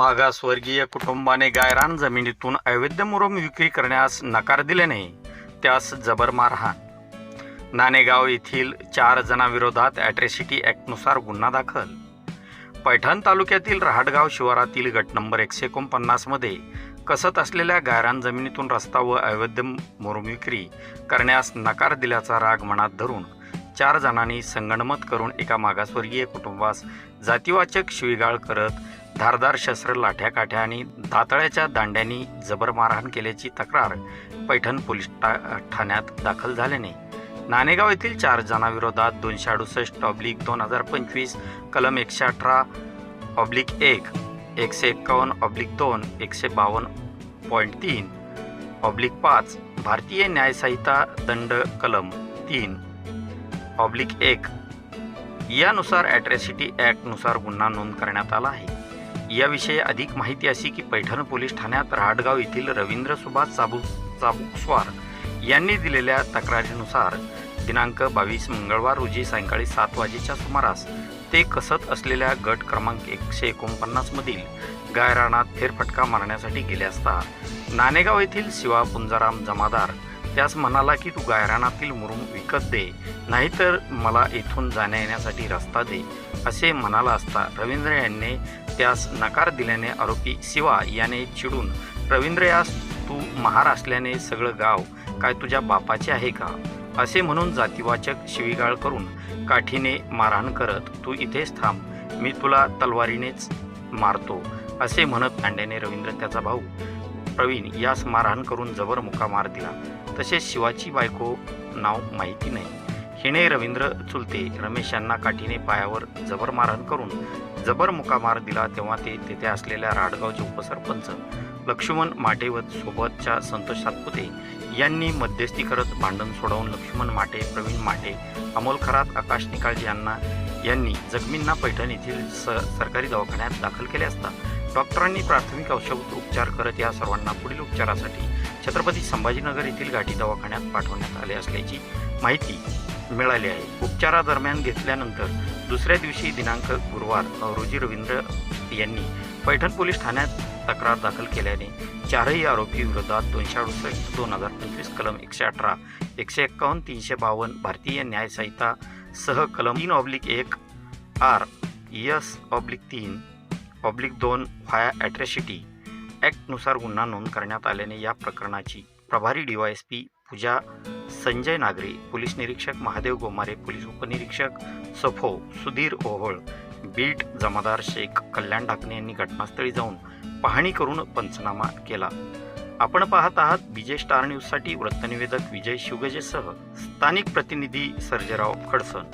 मागासवर्गीय कुटुंबाने गायरान जमिनीतून अवैध मुरुम विक्री करण्यास नकार दिल्याने त्यास जबर मारहाण. नाणेगाव येथील चार जणांविरोधात ॲट्रॅसिटी ॲक्टनुसार गुन्हा दाखल. पैठण तालुक्यातील रहाटगाव शिवारातील गट नंबर एकशे एकोणपन्नासमध्ये कसत असलेल्या गायरान जमिनीतून रस्ता व अवैध मुरुम विक्री करण्यास नकार दिल्याचा राग मनात धरून चार जणांनी संगणमत करून एका मागासवर्गीय कुटुंबास जातीवाचक शिवीगाळ करत धारदार शस्त्र लाठ्या काठ्या आणि दातळ्याच्या दांड्यांनी जबर मारहाण केल्याची तक्रार पैठण पोलीस टा ठाण्यात दाखल झाल्याने. नाणेगाव येथील चार जणांविरोधात दोनशे अडुसष्ट ऑब्लिक दोन हजार पंचवीस कलम एकशे अठरा ऑब्लिक एक एकशे एक्कावन्न ऑब्लिक दोन एकशे बावन्न पॉईंट तीन ऑब्लिक पाच भारतीय न्यायसंहिता दंड कलम तीन ऑब्लिक एक. यानुसार ॲट्रॅसिटी ॲक्टनुसार गुन्हा नोंद करण्यात आला आहे. याविषयी अधिक माहिती अशी की पैठण पोलीस ठाण्यात रहाटगाव येथील रवींद्र सुभाष चाबू चाबुकस्वार यांनी दिलेल्या तक्रारीनुसार दिनांक बावीस मंगळवार रोजी सायंकाळी सात वाजेच्या सुमारास ते कसत असलेल्या गट क्रमांक एकशे एकोणपन्नासमधील गायराणात फेरफटका मारण्यासाठी गेले असता नाणेगाव येथील शिवा पुंजाराम जमादार त्यास म्हणाला की तू गायरानातील मुरुम विकत दे नाहीतर मला इथून जाण्या येण्यासाठी रस्ता दे असे म्हणाला असता रवींद्र यांनी त्यास नकार दिल्याने आरोपी शिवा याने चिडून रवींद्र यास तू महार असल्याने सगळं गाव काय तुझ्या बापाचे आहे का? असे म्हणून जातीवाचक शिवीगाळ करून काठीने मारहाण करत तू इथेच थांब मी तुला तलवारीनेच मारतो असे म्हणत अंड्याने रवींद्र त्याचा भाऊ प्रवीण यास मारहाण करून जबर मुका मार दिला. तसेच शिवाची बायको नाव माहिती नाही. हिने रवींद्र चुलते रमेश यांना काठीने पायावर जबर मारहाण करून जबर मुकामार दिला तेव्हा ते तेथे असलेल्या राडगावचे उपसरपंच लक्ष्मण माटे व सोबतच्या संतोष सातपुते यांनी मध्यस्थी करत भांडण सोडवून लक्ष्मण माटे प्रवीण माटे अमोल खरात आकाश निकाळजी यांना यांनी जखमींना पैठण येथील स सरकारी दवाखान्यात दाखल केले असता डॉक्टरांनी प्राथमिक औषध उपचार करत या सर्वांना पुढील उपचारासाठी छत्रपती संभाजीनगर येथील घाटी दवाखान्यात पाठवण्यात आले असल्याची माहिती मिळाली आहे. उपचारादरम्यान घेतल्यानंतर दुसऱ्या दिवशी दिनांक गुरुवार रोजी रवींद्र यांनी पैठण पोलीस ठाण्यात तक्रार दाखल केल्याने चारही आरोपी विरोधात दोनशे अडुसष्ट दोन हजार पंचवीस कलम एकशे अठरा एकशे एक्कावन्न तीनशे बावन्न भारतीय न्यायसंहिता सह कलम तीन ऑब्लिक एक आर यस ऑब्लिक तीन पब्लिक दोन व्हाया ॲट्रॅसिटी ॲक्टनुसार गुन्हा नोंद करण्यात आल्याने या प्रकरणाची प्रभारी डीवायएसपी पूजा संजय नागरे पोलीस निरीक्षक महादेव गोमारे पोलीस उपनिरीक्षक सफो सुधीर ओहोळ बीट जमादार शेख कल्याण ढाकणे यांनी घटनास्थळी जाऊन पाहणी करून पंचनामा केला. आपण पाहत आहात विजय स्टार न्यूजसाठी वृत्तनिवेदक विजय शिवगजेसह स्थानिक प्रतिनिधी सर्जेराव खडसन.